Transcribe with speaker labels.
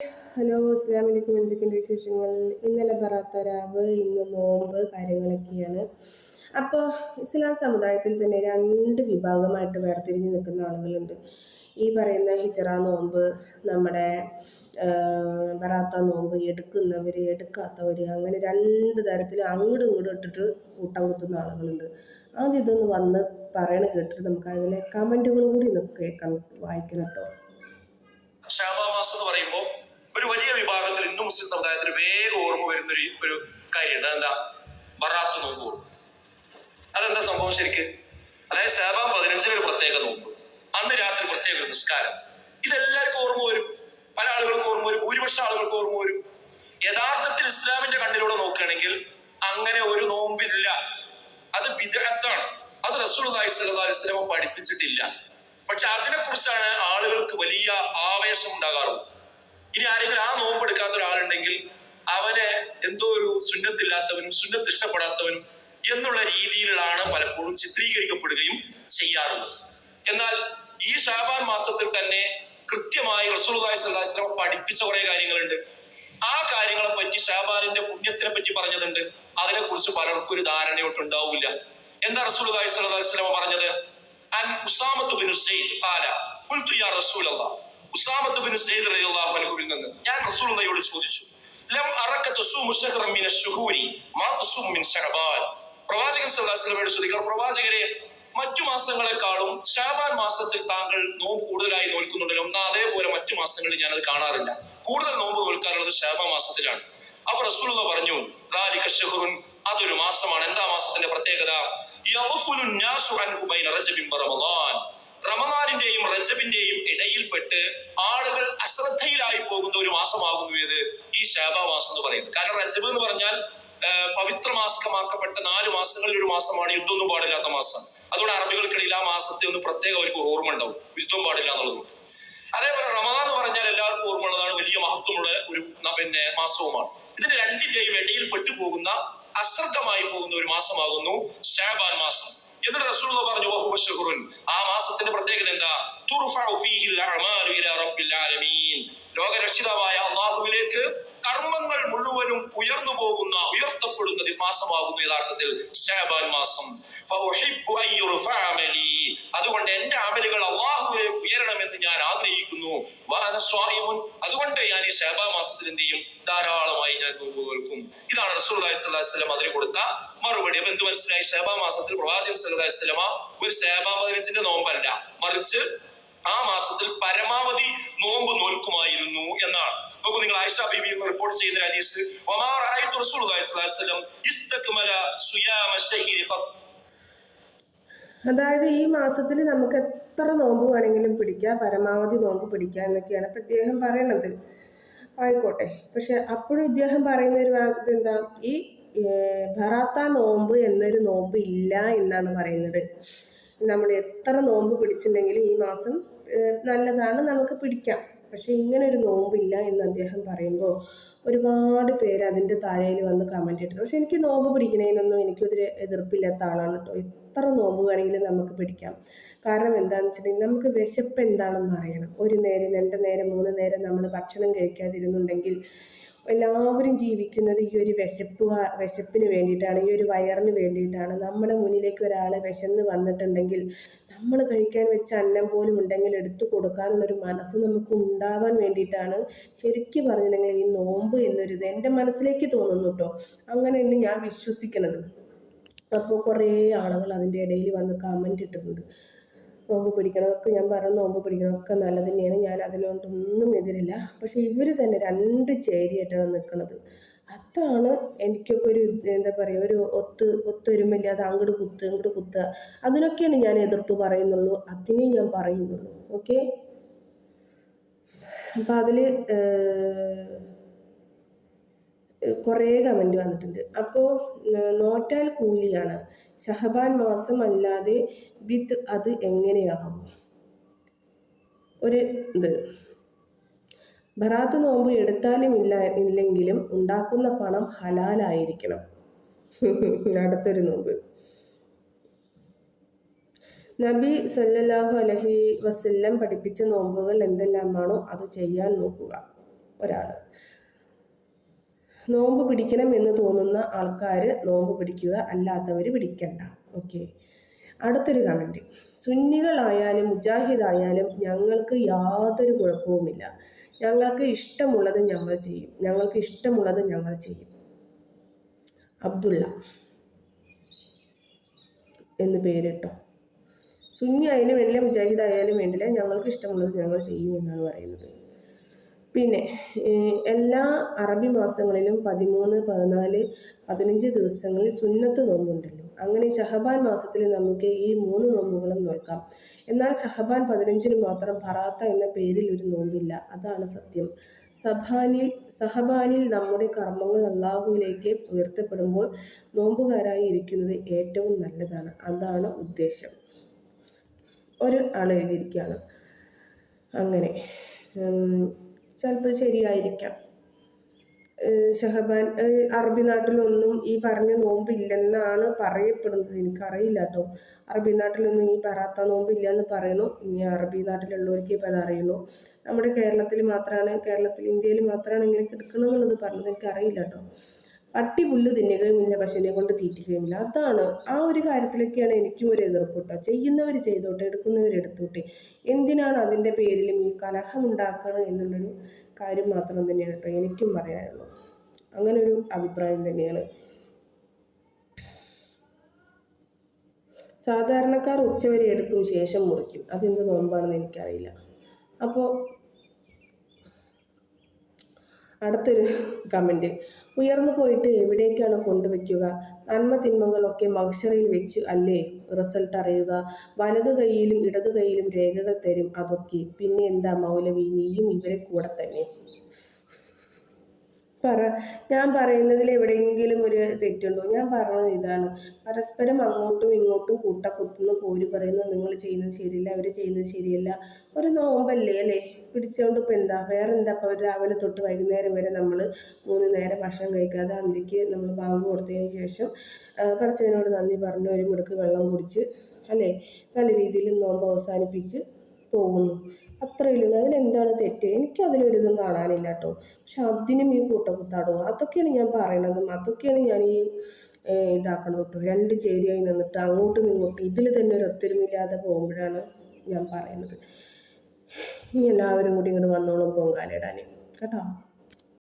Speaker 1: Hello അസ്സാം വലൈക്കും എന്തൊക്കെയുണ്ട് വിശേഷങ്ങൾ? ഇന്നലെ ബറാത്തരാവ് ഇന്ന് നോമ്പ് കാര്യങ്ങളൊക്കെയാണ്. അപ്പോൾ ഇസ്ലാം സമുദായത്തിൽ തന്നെ രണ്ട് വിഭാഗമായിട്ട് വേർതിരിഞ്ഞ് നിൽക്കുന്ന ആളുകളുണ്ട്. ഈ പറയുന്ന ഹിജറ നോമ്പ് നമ്മുടെ ബറാത്ത നോമ്പ് എടുക്കുന്നവർ എടുക്കാത്തവർ അങ്ങനെ രണ്ട് തരത്തിൽ അങ്ങോട്ടും ഇങ്ങോട്ടും ഇട്ടിട്ട് കൂട്ടം കുത്തുന്ന ആളുകളുണ്ട്. ആദ്യം ഇതൊന്ന് വന്ന് പറയണ കേട്ടിട്ട് നമുക്ക് അതിലെ കമന്റുകൾ കൂടി ഒന്ന് കേൾക്കണം വായിക്കണം കേട്ടോ.
Speaker 2: എന്ന് പറയുമ്പോൾ ഒരു വലിയ വിഭാഗത്തിൽ ഇന്ന് മുസ്ലിം സമുദായത്തിന് വേഗം ഓർമ്മ വരുന്ന ഒരു ഒരു കാര്യമുണ്ട്. അതെന്താ? ബറാത്ത് നോമ്പ് അതെന്താ സംഭവം ശരിക്ക്? അതായത് ഷാബാ പതിനഞ്ചിന് ഒരു പ്രത്യേക നോമ്പ്. അന്ന് രാത്രി പ്രത്യേക ഒരു നിസ്കാരം. ഇതെല്ലാവർക്കും ഓർമ്മ വരും. പല ആളുകൾക്കും ഓർമ്മ വരും. ഭൂരിപക്ഷം ആളുകൾക്ക് ഓർമ്മ വരും. യഥാർത്ഥത്തിൽ ഇസ്ലാമിന്റെ കണ്ണിലൂടെ നോക്കുകയാണെങ്കിൽ അങ്ങനെ ഒരു നോമ്പില്ല. അത് വിദഗ്ധാണ് അത് റസൂൽ അലൈഹിസ്ലാം പഠിപ്പിച്ചിട്ടില്ല. പക്ഷെ അതിനെക്കുറിച്ചാണ് ആളുകൾക്ക് വലിയ ആവേശം ഉണ്ടാകാറുള്ളത്. ഇനി ആരെങ്കിലും ആ നോമ്പ് എടുക്കാത്ത ഒരാളുണ്ടെങ്കിൽ അവനെ എന്തോ ഒരു സുന്നത്തില്ലാത്തവനും സുന്നത്ത് ഇഷ്ടപ്പെടാത്തവനും എന്നുള്ള രീതിയിലാണ് പലപ്പോഴും ചിത്രീകരിക്കപ്പെടുകയും ചെയ്യാറുള്ളത്. എന്നാൽ ഈ ഷാബാൻ മാസത്തിൽ തന്നെ കൃത്യമായി റസൂൽഹി സ്വലാസ്ലമ പഠിപ്പിച്ച കുറെ കാര്യങ്ങളുണ്ട്. ആ കാര്യങ്ങളെ പറ്റി ഷാബാനിന്റെ പുണ്യത്തിനെ പറ്റി പറഞ്ഞതുണ്ട്. അതിനെ കുറിച്ച് പലർക്കും ഒരു ധാരണയോട്ട് ഉണ്ടാവില്ല. എന്താ റസൂൽ സ്വലാസ്ലമ പറഞ്ഞത്? അൻ ഉസാമത്ത് قال قلت يا رسول റസൂലല്ലാഹ്. ഉസാമത്ത് ബിൻ സെയ്ദ് റളിയല്ലാഹു അൻഹുവിൽ നിന്ന് ഞാൻ റസൂലുള്ളയോട് ചോദിച്ചു ലം അറക തസൂമു ശഹ്റൻ മിന ശുഹൂരി മാ തസൂം മിൻ ശഅബാൻ. പ്രവാചകൻ സല്ലല്ലാഹു അലൈഹി വസല്ലമയോട് ചോദിക്കുക പ്രവാചകരെ മറ്റു മാസങ്ങളെക്കാളും ഷാബാൻ മാസത്തിൽ താങ്കൾ നോമ്പ് കൂടുതലായി നോൽക്കുന്നുണ്ടല്ലോ എന്നാൽ അതേപോലെ മറ്റു മാസങ്ങളിൽ ഞാനത് കാണാറില്ല. കൂടുതൽ നോമ്പ് നോൽക്കാറുള്ളത് ഷാബാൻ മാസത്തിലാണ്. അപ്പൊ റസൂലുള്ള പറഞ്ഞു ഷഹുറുൻ അതൊരു മാസമാണ്. എന്താ മാസത്തിന്റെ പ്രത്യേകത? റമദാനിന്റെയും റജബിന്റെയും ഇടയിൽപ്പെട്ട് ആളുകൾ അശ്രദ്ധയിലായി പോകുന്ന ഒരു മാസമാകുന്നു ഏത് ഈ ശാബാമാസം എന്ന് പറയുന്നത്. കാരണം റജബ് എന്ന് പറഞ്ഞാൽ ആ, പവിത്രമാസ്കമാക്കപ്പെട്ട നാല് മാസങ്ങളിൽ ഒരു മാസമാണ് യുദ്ധമൊന്നും പാടില്ലാത്ത മാസം. അതുകൊണ്ട് അറബികൾക്കിടയിൽ ആ മാസത്തെ ഒന്ന് പ്രത്യേക അവർക്ക് ഓർമ്മ ഉണ്ടാവും. യുദ്ധം പാടില്ല എന്നുള്ളതുകൊണ്ട് അതേപോലെ റമദാൻ എന്ന് പറഞ്ഞാൽ എല്ലാവർക്കും ഓർമ്മയുള്ളതാണ് വലിയ മഹത്വമുള്ള ഒരു പിന്നെ മാസവുമാണ്. ഇതിന് രണ്ടിന്റെയും ഇടയിൽ പെട്ടുപോകുന്ന അശ്രദ്ധമായി പോകുന്ന ഒരു മാസമാകുന്നു ഷാബാൻ മാസം. എന്നിട്ട് റസൂൽ പറഞ്ഞു വഹു ശഹ്റുൻ. ആ മാസത്തിന്റെ പ്രത്യേകത എന്താ? തുർഫഉ ഫീഹിൽ അഅമാലു ഇലാ റബ്ബിൽ ആലമീൻ. ലോകരക്ഷിതാവായ അള്ളാഹുവിലേക്ക് കർമ്മങ്ങൾ മുഴുവനും ഉയർന്നു പോകുന്ന ഉയർത്തപ്പെടുന്ന മാസമാകുന്നു യഥാർത്ഥത്തിൽ ഷാബാൻ മാസം. അതുകൊണ്ട് എന്റെ അമലുകൾ അള്ളാഹുവിലേക്ക് ഉയരണമെന്ന് ഞാൻ ആഗ്രഹിക്കുന്നു. അതുകൊണ്ട് ഞാൻ ഈ ഷാബാ മാസത്തിൽ എന്ത് ചെയ്യും? ധാരാളമായി ഞാൻ നോമ്പ് കേൾക്കും ഇതാണ് റസൂൽ വസ്ലം അതിന് കൊടുത്ത മറുപടി. അപ്പൊ എന്ത് മനസ്സിലായി? ഷേബാ മാസത്തിൽ പ്രവാചകൻ സല്ലല്ലാഹു ഒരു ഷേബാ പതിനഞ്ചിന്റെ നോമ്പല്ല മറിച്ച് ആ മാസത്തിൽ പരമാവധി നോമ്പ് നോൽക്കുമായിരുന്നു എന്നാണ്. നോക്കൂ നിങ്ങൾ ആയിഷ ബീവി എന്ന് റിപ്പോർട്ട് ചെയ്ത ഹദീസ് റഅയ്തു റസൂലുള്ളാഹി സ്വല്ലല്ലാഹി അലൈഹി വസല്ലം ഇസ്തക്മല സുയാമ ശഹരി
Speaker 1: അതായത് ഈ മാസത്തിൽ നമുക്ക് എത്ര നോമ്പ് വേണമെങ്കിലും പിടിക്കാം പരമാവധി നോമ്പ് പിടിക്കാം എന്നൊക്കെയാണ് പ്രത്യേകം പറയണത്. ആയിക്കോട്ടെ. പക്ഷെ അപ്പോഴും ഇദ്ദേഹം പറയുന്ന ഒരു എന്താ ഈ ഭറാത്ത നോമ്പ് എന്നൊരു നോമ്പ് ഇല്ല എന്നാണ് പറയുന്നത്. നമ്മൾ എത്ര നോമ്പ് പിടിച്ചിട്ടുണ്ടെങ്കിലും ഈ മാസം നല്ലതാണ് നമുക്ക് പിടിക്കാം. പക്ഷെ ഇങ്ങനെ ഒരു നോമ്പില്ല എന്ന് അദ്ദേഹം പറയുമ്പോൾ ഒരുപാട് പേര് അതിന്റെ താഴെയിൽ വന്ന് കമന്റ് ഇട്ടിട്ടുണ്ട്. പക്ഷെ എനിക്ക് നോമ്പ് പിടിക്കണതിനൊന്നും എനിക്കൊരു എതിർപ്പില്ലാത്ത ആളാണ് കേട്ടോ. എത്ര നോമ്പ് വേണമെങ്കിലും നമുക്ക് പിടിക്കാം. കാരണം എന്താണെന്ന് വെച്ചിട്ടുണ്ടെങ്കിൽ നമുക്ക് വിശപ്പ് എന്താണെന്ന് അറിയണം. ഒരു നേരം രണ്ട് നേരം മൂന്ന് നേരം നമ്മൾ ഭക്ഷണം കഴിക്കാതിരുന്നുണ്ടെങ്കിൽ എല്ലാവരും ജീവിക്കുന്നത് ഈ ഒരു വിശപ്പ് വിശപ്പിന് വേണ്ടിയിട്ടാണ് ഈ ഒരു വയറിന് വേണ്ടിയിട്ടാണ്. നമ്മുടെ മുന്നിലേക്ക് ഒരാൾ വിശന്ന് വന്നിട്ടുണ്ടെങ്കിൽ നമ്മൾ കഴിക്കാൻ വെച്ച അന്നം പോലും ഉണ്ടെങ്കിൽ എടുത്തു കൊടുക്കാനുള്ളൊരു മനസ്സ് നമുക്ക് ഉണ്ടാവാൻ വേണ്ടിയിട്ടാണ്. ശരിക്കും പറഞ്ഞിട്ടുണ്ടെങ്കിൽ ഈ നോമ്പ് എന്നൊരിത് എന്റെ മനസ്സിലേക്ക് തോന്നുന്നു കേട്ടോ. അങ്ങനെയാണ് ഞാൻ വിശ്വസിക്കുന്നത്. അപ്പോൾ കുറേ ആളുകൾ അതിന്റെ ഇടയിൽ വന്ന് കമന്റ് ഇട്ടിട്ടുണ്ട്. നോമ്പ് പിടിക്കണമൊക്കെ ഞാൻ പറഞ്ഞു നോമ്പ് പിടിക്കണമൊക്കെ നല്ലത് തന്നെയാണ്. ഞാൻ അതിനോടൊന്നും എതിരില്ല. പക്ഷെ ഇവർ തന്നെ രണ്ട് ചേരിയായിട്ടാണ് നിൽക്കുന്നത് അതാണ് എനിക്കൊക്കെ ഒരു എന്താ പറയുക ഒരു ഒത്ത് ഒത്തൊരുമില്ലാതെ അങ്ങോട്ട് കുത്ത് ഇങ്ങോട്ട് കുത്തുക അതിനൊക്കെയാണ് ഞാൻ എതിർപ്പ് പറയുന്നുള്ളൂ. അതിനെ ഞാൻ പറയുന്നുള്ളൂ. ഓക്കെ? അപ്പം അതിൽ കുറേ കമന്റ് വന്നിട്ടുണ്ട്. അപ്പോൾ നോറ്റാൽ കൂലിയാണ്. ഷഹബാൻ മാസം അല്ലാതെ വിത്ത് അത് എങ്ങനെയാകും? ഒരു ഇത്. ബറാത്ത് നോമ്പ് എടുത്താലും ഇല്ല ഇല്ലെങ്കിലും ഉണ്ടാക്കുന്ന പണം ഹലാലായിരിക്കണം. അടുത്തൊരു നോമ്പ്. നബി സല്ലല്ലാഹു അലഹി വസല്ലം പഠിപ്പിച്ച നോമ്പുകൾ എന്തെല്ലാമാണോ അത് ചെയ്യാൻ നോക്കുക. ഒരാൾ നോമ്പ് പിടിക്കണം എന്ന് തോന്നുന്ന ആൾക്കാർ നോമ്പ് പിടിക്കുക അല്ലാത്തവർ പിടിക്കണ്ട. ഓക്കെ അടുത്തൊരു കമന്റ് സുന്നികളായാലും മുജാഹിദായാലും ഞങ്ങൾക്ക് യാതൊരു കുഴപ്പവുമില്ല. ഞങ്ങൾക്ക് ഇഷ്ടമുള്ളത് ഞങ്ങൾ ചെയ്യും. ഞങ്ങൾക്ക് ഇഷ്ടമുള്ളത് ഞങ്ങൾ ചെയ്യും. അബ്ദുള്ള എന്ന് പേരിട്ടോ. സുന്നി ആയാലും വേണ്ടില്ല മുജാഹിദ് ആയാലും വേണ്ടില്ല. ഞങ്ങൾക്ക് ഇഷ്ടമുള്ളത് ഞങ്ങൾ ചെയ്യും എന്നാണ് പറയുന്നത്. പിന്നെ എല്ലാ അറബി മാസങ്ങളിലും പതിമൂന്ന് പതിനാല് പതിനഞ്ച് ദിവസങ്ങളിൽ സുന്നത്ത് നോമ്പുണ്ടല്ലോ. അങ്ങനെ ഷഹബാൻ മാസത്തിൽ നമുക്ക് ഈ മൂന്ന് നോമ്പുകളും നോക്കാം. എന്നാൽ ഷഹബാൻ പതിനഞ്ചിന് മാത്രം ഫറാത്ത എന്ന പേരിൽ ഒരു നോമ്പില്ല. അതാണ് സത്യം. സബാനിൽ സഹബാനിൽ നമ്മുടെ കർമ്മങ്ങൾ അള്ളാഹുവിലേക്ക് ഉയർത്തപ്പെടുമ്പോൾ നോമ്പുകാരായി ഇരിക്കുന്നത് ഏറ്റവും നല്ലതാണ്. അതാണ് ഉദ്ദേശം. ഒരു ആൾ എഴുതിയിരിക്കുകയാണ്. അങ്ങനെ ചിലപ്പോൾ ശരിയായിരിക്കാം. ഷെഹബാൻ അറബി നാട്ടിലൊന്നും ഈ പറഞ്ഞ നോമ്പില്ലെന്നാണ് പറയപ്പെടുന്നത്. എനിക്കറിയില്ല കേട്ടോ അറബി നാട്ടിലൊന്നും ഈ പറാത്ത നോമ്പില്ല എന്ന് പറയണു. ഇനി അറബി നാട്ടിലുള്ളവർക്ക് ഇപ്പോൾ അതറിയുള്ളൂ നമ്മുടെ കേരളത്തിൽ മാത്രമാണ് കേരളത്തിൽ ഇന്ത്യയിൽ മാത്രമാണ് ഇങ്ങനെ കിടക്കണമെന്നുള്ളത് പറഞ്ഞത് എനിക്കറിയില്ല കേട്ടോ പട്ടി പുല്ല് തിന്നുകയുമില്ല പശുവിനെ കൊണ്ട് തീറ്റിക്കുകയുമില്ല. അതാണ് ആ ഒരു കാര്യത്തിലൊക്കെയാണ് എനിക്കും ഒരു എതിർപ്പ് കേട്ടോ. ചെയ്യുന്നവർ ചെയ്തോട്ടെ എടുക്കുന്നവർ എടുത്തോട്ടെ. എന്തിനാണ് അതിന്റെ പേരിലും ഈ കലഹം ഉണ്ടാക്കണം എന്നുള്ളൊരു കാര്യം മാത്രം തന്നെയാണ് കേട്ടോ എനിക്കും പറയാനുള്ളൂ അങ്ങനെ ഒരു അഭിപ്രായം തന്നെയാണ്. സാധാരണക്കാർ ഉച്ചവരെ എടുക്കും ശേഷം മുറിക്കും. അതെന്ത് നോമ്പാണെന്ന് എനിക്കറിയില്ല. അപ്പോൾ അടുത്തൊരു കമന്റ് ഉയർന്നു പോയിട്ട് എവിടേക്കാണ് കൊണ്ടുവയ്ക്കുക? നന്മ തിന്മകളൊക്കെ മഹ്ഷറയിൽ വെച്ച് അല്ലേ? റിസൾട്ട് അറിയുക. വലതു കൈയിലും ഇടതു കൈയിലും രേഖകൾ തരും അതൊക്കെ. പിന്നെ എന്താ മൗലവി? നീയും ഇവരെ കൂടെ തന്നെ. പറ ഞാൻ പറയുന്നതിൽ എവിടെയെങ്കിലും ഒരു തെറ്റുണ്ടോ? ഞാൻ പറഞ്ഞത് ഇതാണ്. പരസ്പരം അങ്ങോട്ടും ഇങ്ങോട്ടും കൂട്ടക്കുത്തുന്നു പോര് പറയുന്നു നിങ്ങൾ ചെയ്യുന്നത് ശരിയല്ല അവർ ചെയ്യുന്നത് ശരിയല്ല. ഒരു നോമ്പല്ലേ അല്ലേ? പിടിച്ചുകൊണ്ട് ഇപ്പോൾ എന്താ? വേറെ എന്താ ഇപ്പോൾ രാവിലെ തൊട്ട് വൈകുന്നേരം വരെ നമ്മൾ മൂന്ന് നേരം ഭക്ഷണം കഴിക്കാതെ അന്തിക്ക് നമ്മൾ ബാങ്ക് കൊടുത്തതിന് ശേഷം പടച്ചതിനോട് നന്ദി പറഞ്ഞ് ഒരു മിടുക്ക് വെള്ളം കുടിച്ച് അല്ലേ? നല്ല രീതിയിൽ നോമ്പ് അവസാനിപ്പിച്ച് പോകുന്നു. അത്രയേ ഉള്ളൂ അതിലെന്താണ് തെറ്റ്? എനിക്ക് അതിലൊരിതും കാണാനില്ല കേട്ടോ പക്ഷെ അതിനും ഈ കൂട്ടക്കുത്താടോ അതൊക്കെയാണ് ഞാൻ പറയണത്. അതൊക്കെയാണ് ഞാൻ ഈ ഇതാക്കണത് കേട്ടോ. രണ്ട് ചേരിയായി നിന്നിട്ട് അങ്ങോട്ടും ഇങ്ങോട്ടും ഇതിൽ തന്നെ ഒരു ഒത്തൊരുമില്ലാതെ പോകുമ്പോഴാണ് ഞാൻ പറയുന്നത് ഇനി എല്ലാവരും കൂടി ഇങ്ങോട്ട് വന്നോളും പൊങ്കാലയിടാൻ കേട്ടോ?